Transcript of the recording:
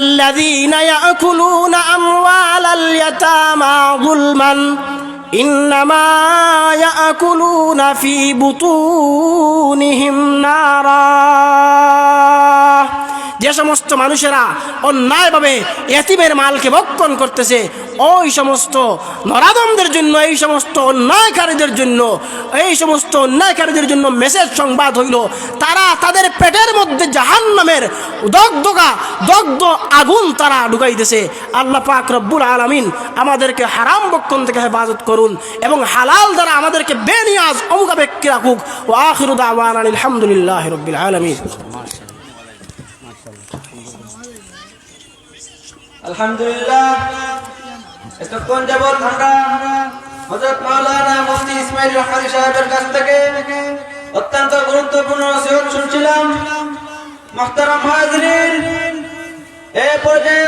الذين يأكلون أموال اليتامى ظلما إنما يأكلون في بطونهم. যে সমস্ত মানুষেরা অন্যায়ভাবে এতিমের মালকে ভক্ষণ করতেছে, ওই সমস্ত নরাদমদের জন্য, এই সমস্ত অন্যায়কারীদের জন্য, এই সমস্ত অন্যায়কারীদের জন্য মেসেজ সংবাদ হইল। তারা তাদের পেটের মধ্যে জাহান নামের দগদগা দগ্ধ আগুন তারা ঢুকাইতেছে। আল্লাহ পাক রব্বুল আলমিন আমাদেরকে হারাম বক্ষণ থেকে হেফাজত করুন এবং হালাল দ্বারা আমাদেরকে বেনিয়াজ অমুকাবেক্ষি রাখুক। ও আখিরুদ আওয়ান আলহামদুলিল্লাহ রব্বিল আলমিন। আলহামদুলিল্লাহ। আমরা কাছ থেকে অত্যন্ত গুরুত্বপূর্ণ শুনছিলাম। এ পর্যায়ে